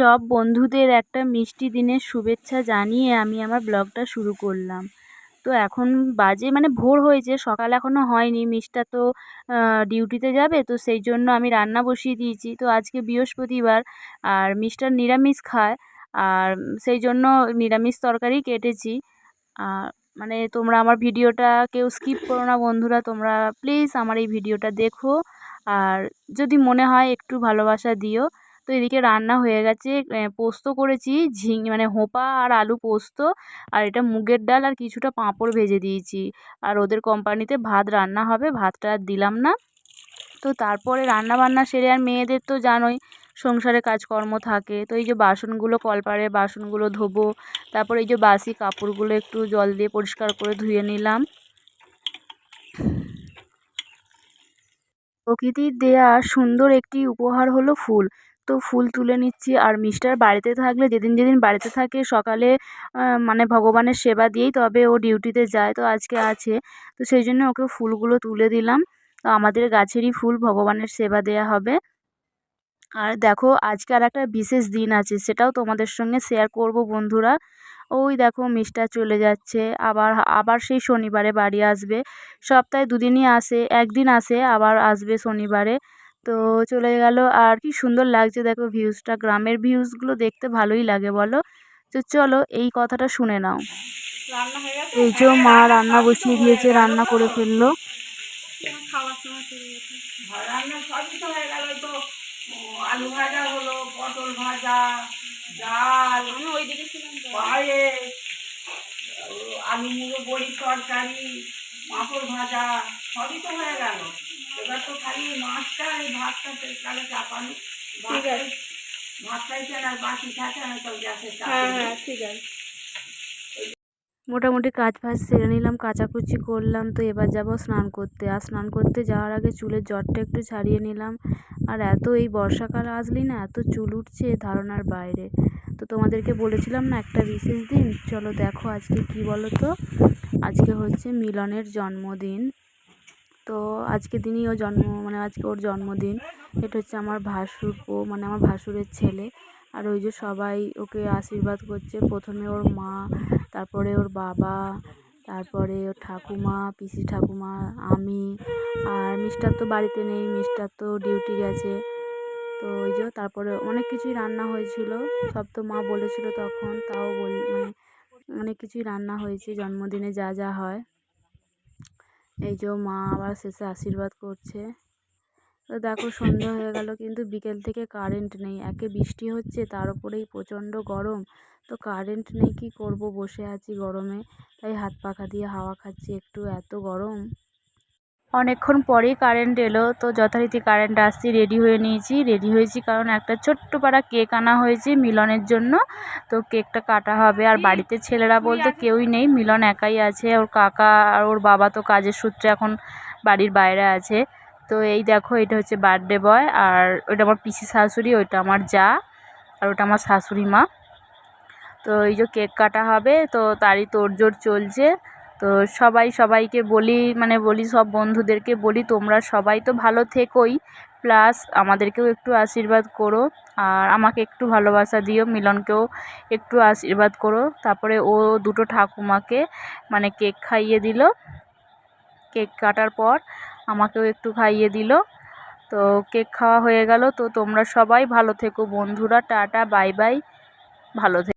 সব বন্ধুদের একটা মিষ্টি দিনের শুভেচ্ছা জানিয়ে আমি আমার ব্লগটা শুরু করলাম। তো এখন বাজে মানে ভোর হয়েছে, সকাল এখনও হয়নি, মিষ্টা তো ডিউটিতে যাবে, তো সেই জন্য আমি রান্না বসিয়ে দিয়েছি। তো আজকে বৃহস্পতিবার, আর মিষ্টার নিরামিষ খায়, আর সেই জন্য নিরামিষ তরকারি কেটেছি। আর মানে তোমরা আমার ভিডিওটা কেউ স্কিপ করো না বন্ধুরা, তোমরা প্লিজ আমার এই ভিডিওটা দেখো, আর যদি মনে হয় একটু ভালোবাসা দিও। তো এদিকে রান্না হয়ে গেছে। পোস্ত করেছি, ঝিঙে মানে হোপা আর আলু পোস্ত। আর এটা মুগের ডাল আর কিছুটা পাঁপড় ভেজে দিয়েছি। আর ওদের কোম্পানিতে ভাত রান্না হবে, ভাতটা আর দিলাম না। তো তারপরে রান্না বান্না সেরে আর মেয়েদের তো জানোই, সংসারে কাজকর্ম থাকে। তো এই যে বাসনগুলো কলপারে বাসনগুলো ধোবো, তারপর এই যে বাসি কাপড়গুলো একটু জল দিয়ে পরিষ্কার করে ধুয়ে নিলাম। প্রকৃতির দেয়া সুন্দর একটি উপহার হলো ফুল। ফুল তুলে নিচ্ছি। আর মিস্টার বাড়িতে থাকলে, যেদিন যেদিন বাড়িতে থাকে, সকালে মানে ভগবানের সেবা দিয়েই তবে ও ডিউটিতে যায়, তো আজকে আছে। তো সেই জন্য ওকে ফুলগুলো তুলে দিলাম। তো আমাদের গাছেরই ফুল, ভগবানের সেবা দেয়া হবে। আর দেখো, আজকে আর একটা বিশেষ দিন আছে, সেটাও তোমাদের সঙ্গে শেয়ার করব বন্ধুরা। ওই দেখো মিষ্টা চলে যাচ্ছে। আবার আবার সেই শনিবারে বাড়ি আসবে। সপ্তাহে দুদিনই আসে, একদিন আসে, আবার আসবে শনিবারে। তো চলে গেল। আর কি সুন্দর লাগছে দেখো ভিউজটা গ্রামের ভিউজগুলো দেখতে ভালোই লাগে বলো। তো চলো এই কথাটা শুনে নাও। এই যে মা রান্না বসিয়ে দিয়েছে রান্না করে ফেলল। রান্না সবই তো হয়ে গেল তো। আলু ভাজা হলো পটল ভাজা ডাল পায়েস আলু মুড়ো বড়ি তরকারি পাঁপড় ভাজা সবই তো হয়ে গেল। এবার তো খালি মাছটা এই ভাতটা তাহলে চাপানি। ভাতটাই কেন আর বাকি থাকে আমি তো গ্যাসে চাপ ঠিক আছে। মোটামুটি কাজ ফাজ সেরে নিলাম কাচাকুচি করলাম তো এবার যাব স্নান করতে। আর স্নান করতে যাওয়ার আগে চুলের জটটা একটু ছাড়িয়ে নিলাম। আর এত এই বর্ষাকাল আসলি না এত চুল উঠছে ধারণার বাইরে। তো তোমাদেরকে বলেছিলাম না একটা বিশেষ দিন চলো দেখো আজকে কি বলো তো আজকে হচ্ছে মিলনের জন্মদিন। তো আজকে দিনই ও জন্ম মানে আজকে ওর জন্মদিন। এটা হচ্ছে আমার ভাসুর ও মানে আমার ভাসুরের ছেলে। আর ওই যে সবাই ওকে আশীর্বাদ করছে। প্রথমে ওর মা, তারপরে ওর বাবা, তারপরে ওর ঠাকুমা, পিসি ঠাকুমা, আমি আর মিস্টার তো বাড়িতে নেই, মিস্টার তো ডিউটি গেছে। তো ওই যে তারপরে অনেক কিছুই রান্না হয়েছিল। সব তো মা বলেছিল তখন, তাও বল মানে অনেক কিছুই রান্না হয়েছে। জন্মদিনে যা যা হয়। এই যে মা আবার শেষে আশীর্বাদ করছে। তো দেখো সন্ধ্যা হয়ে গেল, কিন্তু বিকেল থেকে কারেন্ট নেই। একে বৃষ্টি হচ্ছে, তার উপরেই প্রচণ্ড গরম। তো কারেন্ট নেই, কি করব? বসে আছি গরমে। তাই হাত পাখা দিয়ে হাওয়া খাচ্ছি, একটু এত গরম। অনেকক্ষণ পরেই কারেন্ট এলো। তো যথারীতি কারেন্ট আসছি রেডি হয়ে নিয়েছি। রেডি হয়েছি কারণ একটা ছোট্ট পাড়া কেক আনা হয়েছে মিলনের জন্য। তো কেকটা কাটা হবে। আর বাড়িতে ছেলেরা বলতে কেউই নেই, মিলন একাই আছে। ওর কাকা আর ওর বাবা তো কাজের সূত্রে এখন বাড়ির বাইরে আছে। তো এই দেখো, এটা হচ্ছে বার্থডে বয় আর ওইটা আমার পিসি শাশুড়ি, ওইটা আমার যা আর ওটা আমার শাশুড়ি মা। তো এই যে কেক কাটা হবে, তো তারই তোড়জোড় চলছে। তো সবাই সবাইকে বলি মানে বলি সব বন্ধুদেরকে বলি, তোমরা সবাই তো ভালো থেকোই। প্লাস আমাদেরকেও একটু আশীর্বাদ করো আর আমাকে একটু ভালোবাসা দিও, মিলনকেও একটু আশীর্বাদ করো। তারপরে ও দুটো ঠাকুমাকে মানে কেক খাইয়ে দিল। কেক কাটার পর আমাকেও একটু খাইয়ে দিল। তো কেক খাওয়া হয়ে গেল। তো তোমরা সবাই ভালো থেকো বন্ধুরা। Tata, bye bye. ভালো থেকো।